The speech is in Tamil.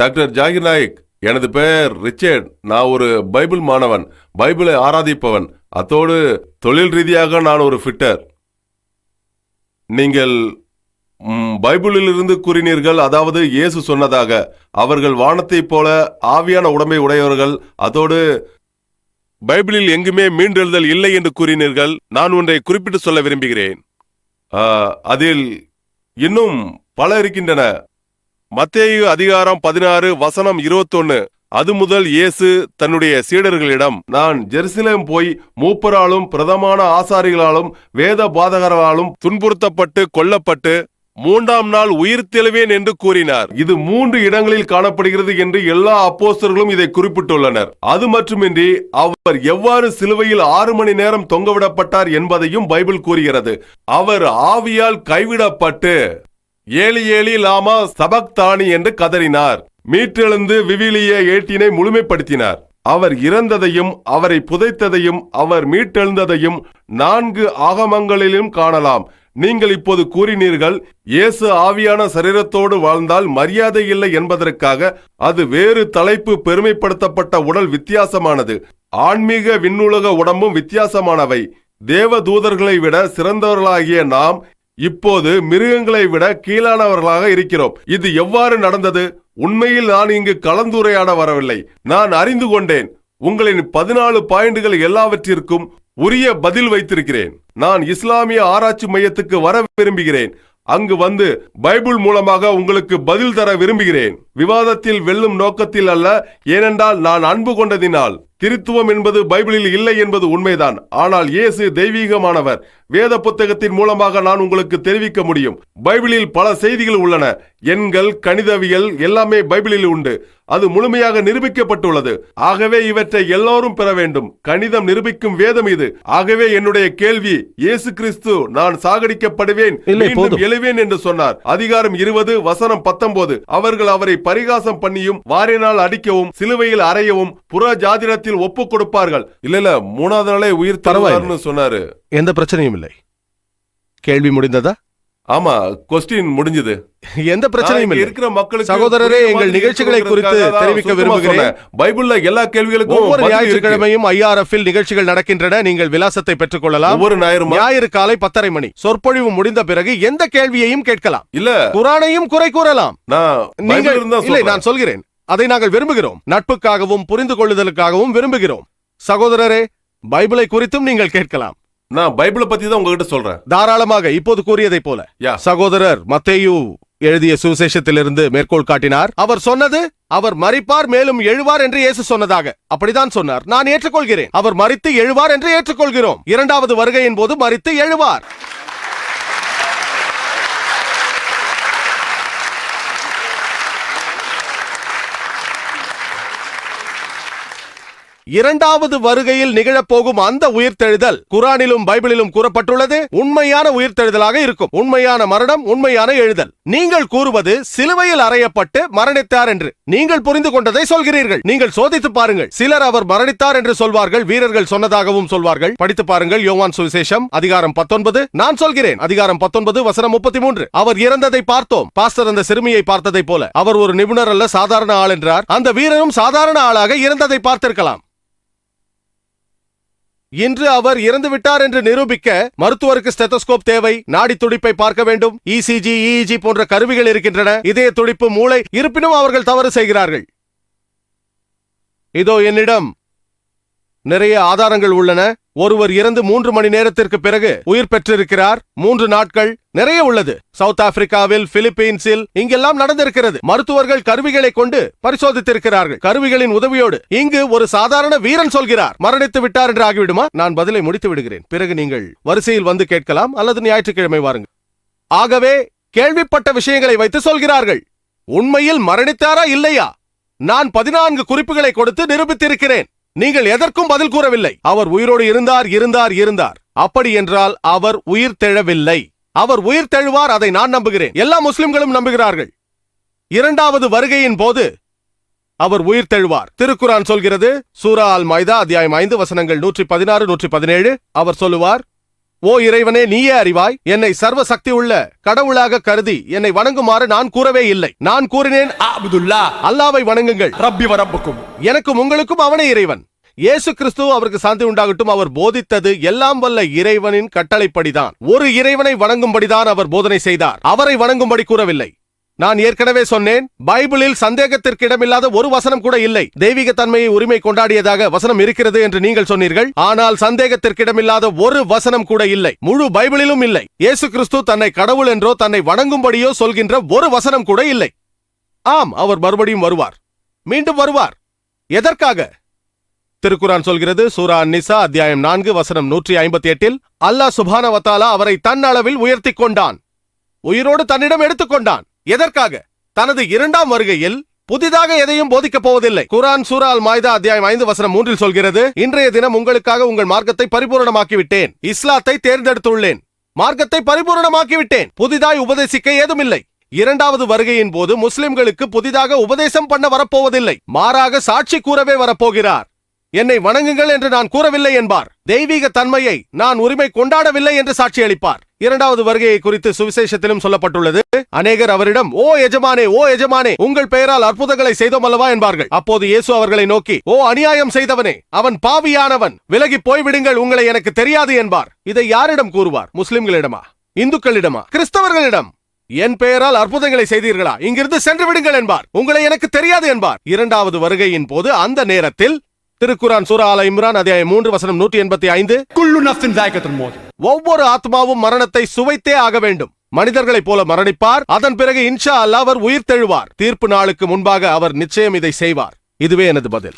டாக்டர் ஜாகிர் நாயக் எனது பெயர் ரிச்சர்ட். நான் ஒரு பைபிள் மாணவன் பைபிளை ஆராதிப்பவன். அத்தோடு தொழில் ரீதியாக நான் ஒரு ஃபிட்டர் நீங்கள் பைபிளிலிருந்து கூறினீர்கள் அதாவது இயேசு சொன்னதாக. அவர்கள் வானத்தைப் போல ஆவியான உடமை உடையவர்கள். அதோடு பைபிளில் எங்குமே மீண்டெழுதல் இல்லை என்று கூறினீர்கள். நான் ஒன்றை குறிப்பிட்டு சொல்ல விரும்புகிறேன். அதில் இன்னும் பல இருக்கின்றன. மத்தேயு அதிகாரம் பதினாறு வசனம் இருபத்தொன்னு. அது முதல் இயேசு தன்னுடைய சீடர்களிடம் நான் ஜெருசலேம் போய் மூப்பராலும் பிரதமான ஆசாரிகளாலும் வேத பாதகராலும் துன்புறுத்தப்பட்டு கொல்லப்பட்டு மூன்றாம் நாள் உயிர் தெழுவேன் என்று கூறினார். இது மூன்று இடங்களில் காணப்படுகிறது என்று எல்லா அப்போஸ்தர்களும் இதை குறிப்பிட்டுள்ளனர். அது மட்டுமின்றி அவர் எவ்வாறு சிலுவையில் ஆறு மணி நேரம் தொங்கவிடப்பட்டார் என்பதையும் பைபிள் கூறுகிறது. அவர் ஆவியால் கைவிடப்பட்டு ஏலி ஏலி லாமா சபக்தானி என்று கதறினார். மீட்டெழுந்து விவிலிய ஏட்டினை முழுமைப்படுத்தினார். அவர் இறந்ததையும் அவரை புதைத்ததையும் அவர் மீட்டெழுந்ததையும் நான்கு ஆகமங்களிலும் காணலாம். நீங்கள் இப்போது கூறினீர்கள் இயேசு ஆவியான சரீரத்தோடு வாழ்ந்தால் மரியாதை இல்லை என்பதற்காக அது வேறு தலைப்பு பெருமைப்படுத்தப்பட்ட உடல் வித்தியாசமானது. ஆன்மீக விண்ணுலக உடம்பும் வித்தியாசமானவை. தேவ தூதர்களை விட சிறந்தவர்களாகிய நாம் இப்போது மிருகங்களை விட கீழானவர்களாக இருக்கிறோம். இது எவ்வாறு நடந்தது? உண்மையில் நான் இங்கு கலந்துரையாட வரவில்லை. நான் அறிந்து கொண்டேன். உங்களின் பதினாலு பாயிண்டுகள் எல்லாவற்றிற்கும் உரிய பதில் வைத்திருக்கிறேன். நான் இஸ்லாமிய ஆராய்ச்சி மையத்துக்கு வர விரும்புகிறேன். அங்கு வந்து பைபிள் மூலமாக உங்களுக்கு பதில் தர விரும்புகிறேன். விவாதத்தில் வெல்லும் நோக்கத்தில் அல்ல ஏனென்றால் நான் அன்பு கொண்டதினால். திருத்துவம் என்பது பைபிளில் இல்லை என்பது உண்மைதான். ஆனால் இயேசு தெய்வீகமானவர். வேத புத்தகத்தின் மூலமாக நான் உங்களுக்கு தெரிவிக்க முடியும். பைபிளில் பல செய்திகள் உள்ளன. எண்கள் கணிதவியல் எல்லாமே பைபிளில் உண்டு. அது முழுமையாக நிரூபிக்கப்பட்டுள்ளது. ஆகவே இவற்றை எல்லோரும் பெற வேண்டும். கணிதம் நிரூபிக்கும் வேதம் இது. ஆகவே என்னுடைய கேள்வி இயேசு கிறிஸ்து நான் சாகடிக்கப்படுவேன் மீண்டும். எழுவேன் என்று சொன்னார். அதிகாரம் இருபது வசனம் பத்தொன்பது. அவர்கள் அவரை பரிகாசம் பண்ணியும் வாரினால் அடிக்கவும் சிலுவையில் அறையவும் புற ஜாதிரத்தில் ஒப்பு கொடுப்பார்கள். இல்ல இல்ல மூணாவது நாளே உயிர் தருவார்னு சொன்னாரு. எந்த பிரச்சனையும் இல்லை. கேள்வி முடிந்ததா? ஆமா கொஸ்டின் முடிஞ்சது. எந்த பிரச்சனையும் இருக்கிற மக்களுக்கு சகோதரரே, எங்கள் நிகழ்ச்சிகளை குறித்து தெரிவிக்க விரும்புகிறேன். பைபிள்ல எல்லா கேள்விகளுக்கும் ஒவ்வொரு. ஞாயிற்றுக்கிழமையும் ஐஆர்எஃப் நிகழ்ச்சிகள் நடக்கின்றன. நீங்கள் விலாசத்தை பெற்றுக் கொள்ளலாம் ஒவ்வொரு ஞாயிறுமா? ஞாயிறு காலை பத்தரை மணி. சொற்பொழிவு முடிந்த பிறகு எந்த கேள்வியையும் கேட்கலாம். இல்ல. குரானையும் குறை கூறலாம். நீங்கள் இல்லை. நான் சொல்கிறேன். அதை நாங்கள் விரும்புகிறோம். நட்புக்காகவும் புரிந்து கொள்ளுதலுக்காகவும் விரும்புகிறோம். சகோதரரே பைபிளை குறித்தும் நீங்கள் கேட்கலாம். நான் பைபிளை பத்தி தான் உங்ககிட்ட சொல்றேன். தாராளமாக இப்போது கூறியதைப் போல. யா. சகோதரர் மத்தேயு எழுதிய சுவிசேஷத்திலிருந்து மேற்கோள் காட்டினார் அவர் சொன்னது அவர் மரிப்பார் மேலும் எழுவார் என்று இயேசு சொன்னதாக. அப்படிதான் சொன்னார். நான் ஏற்றுக்கொள்கிறேன். அவர் மரித்து எழுவார் என்று ஏற்றுக்கொள்கிறோம். இரண்டாவது வருகையின் போது மரித்து எழுவார். இரண்டாவது வருகையில் நிகழப்போகும் அந்த உயிர்த்தெழுதல் குரானிலும் பைபிளிலும் கூறப்பட்டுள்ளது. உண்மையான உயிர்த்தெழுதலாக இருக்கும். உண்மையான மரணம் உண்மையான எழுதல். நீங்கள் கூறுவது சிலுவையில் அறையப்பட்டு மரணித்தார் என்று. நீங்கள் புரிந்து கொண்டதை சொல்கிறீர்கள். நீங்கள் சோதித்து பாருங்கள். சிலர் அவர் மரணித்தார் என்று சொல்வார்கள். வீரர்கள் சொன்னதாகவும் சொல்வார்கள். படித்து பாருங்கள். யோவான் சுவிசேஷம் அதிகாரம் பத்தொன்பது. நான் சொல்கிறேன். அதிகாரம் பத்தொன்பது வசனம் முப்பத்தி மூன்று அவர் இறந்ததை பார்த்தோம். பாஸ்டர் அந்த சிறுமியை பார்த்ததை போல. அவர் ஒரு நிபுணர் அல்ல சாதாரண ஆள் என்றார். அந்த வீரரும் சாதாரண ஆளாக இறந்ததை பார்த்திருக்கலாம். இன்று அவர் இறந்து விட்டார் என்று நிரூபிக்க மருத்துவருக்கு ஸ்டெத்தோஸ்கோப் தேவை. நாடி துடிப்பை பார்க்க வேண்டும். இசிஜி இஇஜி போன்ற கருவிகள் இருக்கின்றன. இதய துடிப்பு மூளை இருப்பினும் அவர்கள் தவறு செய்கிறார்கள். இதோ என்னிடம் நிறைய ஆதாரங்கள் உள்ளன. ஒருவர் இறந்து மூன்று மணி நேரத்திற்கு பிறகு உயிர் பெற்றிருக்கிறார். மூன்று நாட்கள் நிறைய உள்ளது. சவுத் ஆப்பிரிக்காவில் பிலிப்பீன்ஸில் இங்கெல்லாம் நடந்திருக்கிறது. மருத்துவர்கள் கருவிகளை கொண்டு பரிசோதித்திருக்கிறார்கள். கருவிகளின் உதவியோடு இங்கு ஒரு சாதாரண வீரன் சொல்கிறார். மரணித்து விட்டார் என்று ஆகிவிடுமா? நான் பதிலை முடித்து விடுகிறேன். பிறகு நீங்கள் வரிசையில் வந்து கேட்கலாம் அல்லது ஞாயிற்றுக்கிழமை வாருங்கள். ஆகவே கேள்விப்பட்ட விஷயங்களை வைத்து சொல்கிறார்கள். உண்மையில் மரணித்தாரா இல்லையா? நான் பதினான்கு குறிப்புகளை கொடுத்து நிரூபித்திருக்கிறேன். நீங்கள் எதற்கும் பதில் கூறவில்லை. அவர் உயிரோடு இருந்தார் இருந்தார் இருந்தார். அப்படி என்றால் அவர் உயிர் தெழவில்லை. அவர் உயிர் தெழுவார் அதை நான் நம்புகிறேன். எல்லா முஸ்லிம்களும் நம்புகிறார்கள். இரண்டாவது வருகையின் போது அவர் உயிர் தெழுவார். திருக்குரான் சொல்கிறது சூரா அல் மைதா அத்தியாயம் ஐந்து வசனங்கள் நூற்றி பதினாறு நூற்றி பதினேழு. அவர் சொல்லுவார் ஓ இறைவனே நீயே அறிவாய். என்னை சர்வ சக்தி உள்ள கடவுளாக கருதி என்னை வணங்குமாறு நான் கூறவே இல்லை. நான் கூறினேன் அப்துல்லா. அல்லாவை வணங்குங்கள். ரப்பி வரப்புக்கும் எனக்கும் உங்களுக்கும் அவனே இறைவன். இயேசு கிறிஸ்துவ அவருக்கு சாந்தி உண்டாகட்டும். அவர் போதித்தது எல்லாம் வல்ல இறைவனின் கட்டளைப்படிதான். ஒரு இறைவனை வணங்கும்படிதான் அவர் போதனை செய்தார். அவரை வணங்கும்படி கூறவில்லை. நான் ஏற்கனவே சொன்னேன் பைபிளில் சந்தேகத்திற்கு இடமில்லாத ஒரு வசனம் கூட இல்லை. தெய்வீக தன்மையை உரிமை கொண்டாடியதாக வசனம் இருக்கிறது என்று நீங்கள் சொன்னீர்கள். ஆனால் சந்தேகத்திற்கு இடமில்லாத ஒரு வசனம் கூட இல்லை. முழு பைபிளிலும் இல்லை. இயேசு கிறிஸ்து தன்னை கடவுள் என்றோ தன்னை வணங்கும்படியோ சொல்கின்ற ஒரு வசனம் கூட இல்லை. ஆம் அவர் மறுபடியும் வருவார். மீண்டும் வருவார். எதற்காக? திருக்குரான் சொல்கிறது சூரா நிசா அத்தியாயம் நான்கு வசனம் நூற்றி ஐம்பத்தி எட்டில் அல்லாஹ் சுபான வத்தாலா அவரை தன் அளவில் உயர்த்திக் கொண்டான். உயிரோடு தன்னிடம் எடுத்துக்கொண்டான் எதற்காக? தனது இரண்டாம் வருகையில் புதிதாக எதையும் போதிக்கப் போவதில்லை. குரான் சூரா அல் மாய்தா அத்தியாயம் ஐந்து வசனம் மூன்றில் சொல்கிறது இன்றைய தினம் உங்களுக்காக உங்கள் மார்க்கத்தை பரிபூரணமாக்கி விட்டேன் இஸ்லாத்தை தேர்ந்தெடுத்துள்ளேன். மார்க்கத்தை பரிபூரணமாக்கி விட்டேன் புதிதாய் உபதேசிக்க ஏதுமில்லை. இரண்டாவது வருகையின் போது முஸ்லிம்களுக்கு புதிதாக உபதேசம் பண்ண வரப்போவதில்லை. மாறாக சாட்சி கூறவே வரப்போகிறார். என்னை வணங்குங்கள் என்று நான் கூறவில்லை என்பார். தெய்வீக தன்மையை நான் உரிமை கொண்டாடவில்லை என்று சாட்சி அளிப்பார். இரண்டாவது வருகையை குறித்து சுவிசேஷத்திலும் சொல்லப்பட்டுள்ளது. அநேகர் அவரிடம் ஓ எஜமானே ஓ எஜமானே உங்கள் பெயரால் அற்புதங்களை செய்தோம் அல்லவா? என்பார்கள். அப்போது இயேசு அவர்களை நோக்கி ஓ அநியாயம் செய்தவனே அவன் பாவியானவன் விலகி போய்விடுங்கள் உங்களை எனக்கு தெரியாது என்பார். இதை யாரிடம் கூறுவார்? முஸ்லிம்களிடமா? இந்துக்களிடமா? கிறிஸ்தவர்களிடம்? என் பெயரால் அற்புதங்களை செய்தீர்களா? இங்கிருந்து சென்று விடுங்கள் என்பார். உங்களை எனக்கு தெரியாது என்பார். இரண்டாவது வருகையின் போது அந்த நேரத்தில் திருக்குரான் சூரா ஆல இம்ரான் அத்தியாயம் மூன்று வசனம் நூற்றி எண்பத்தி ஐந்து. ஒவ்வொரு ஆத்மாவும் மரணத்தை சுவைத்தே ஆக வேண்டும். மனிதர்களைப் போல மரணிப்பார். அதன் பிறகு இன்ஷா அல்லா அவர் உயிர் தெழுவார் தீர்ப்பு நாளுக்கு முன்பாக அவர் நிச்சயம் இதை செய்வார். இதுவே எனது பதில்.